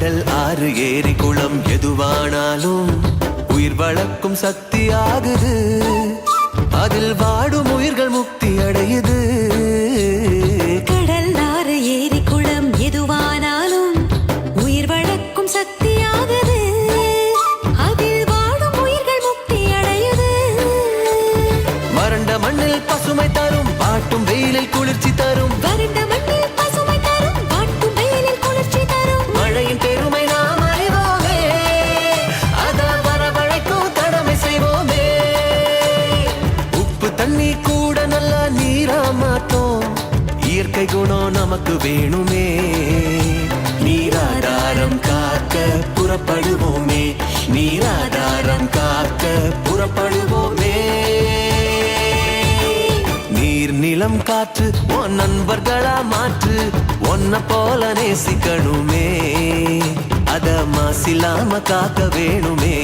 கடல் ஆறு ஏரி குளம் எதுவானாலும் உயிர் வளர்க்கும் சக்தி ஆகுது. அதில் வாடும் உயிர்கள் முக்தி அடையுது. கடல் ஆறு ஏரி குளம் எதுவானாலும் உயிர் வளர்க்கும் சக்தியாகுது அதில் வாழும் உயிர்கள் முக்தி அடையுது. வறண்ட மண்ணில் பசுமை தரும் பாட்டும் வெயிலில் குளிர்ச்சி தரும். வறண்ட இயற்கை குணம் நமக்கு வேணுமே. நீராடாரம் காக்க புறப்படுவோமே. நீராடாரம் காக்க புறப்படுவோமே. நீர் நிலம் காற்று உன் நண்பர்களா மாற்று. உன்னை போல நேசிக்கணுமே. அத மாசில்லாம காக்க வேணுமே.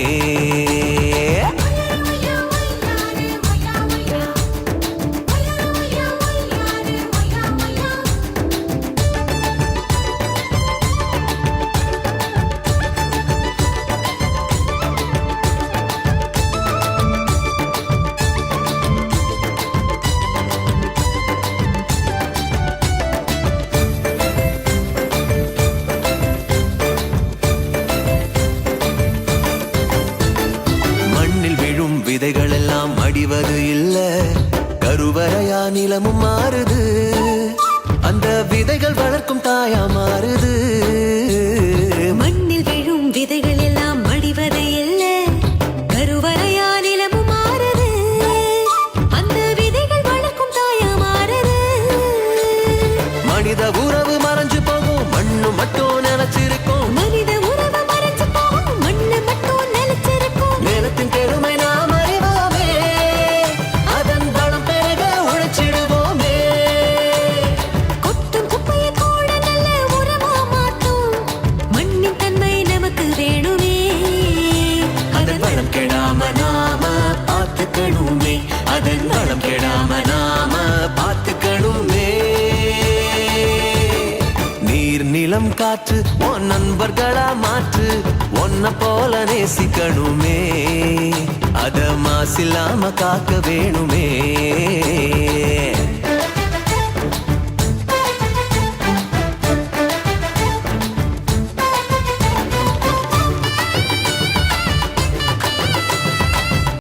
விதைகள் எல்லாம் அடிவது இல்ல. கருவறையா நிலமும் மாறுது. அந்த விதைகள் வளர்க்கும் தாயா மாறுது. மண்ணில் விழும் விதைகள் எல்லாம் மடிவது இல்ல. கருவறையா நிலமும் மாறுது. அந்த விதைகள் வளர்க்கும் தாயா மாறுது. மனித உறவு மறைஞ்சு போகும். மண்ணு மட்டும் கெடாம நாம பார்த்துக்கணுமே. அதன் வளம் கெடாம நாம பார்த்துக்கணுமே. நீர் நிலம் காற்று உன் நண்பர்களா மாற்று உன்னை போல நேசிக்கணுமே. அத மாசில்லாம காக்க வேணுமே.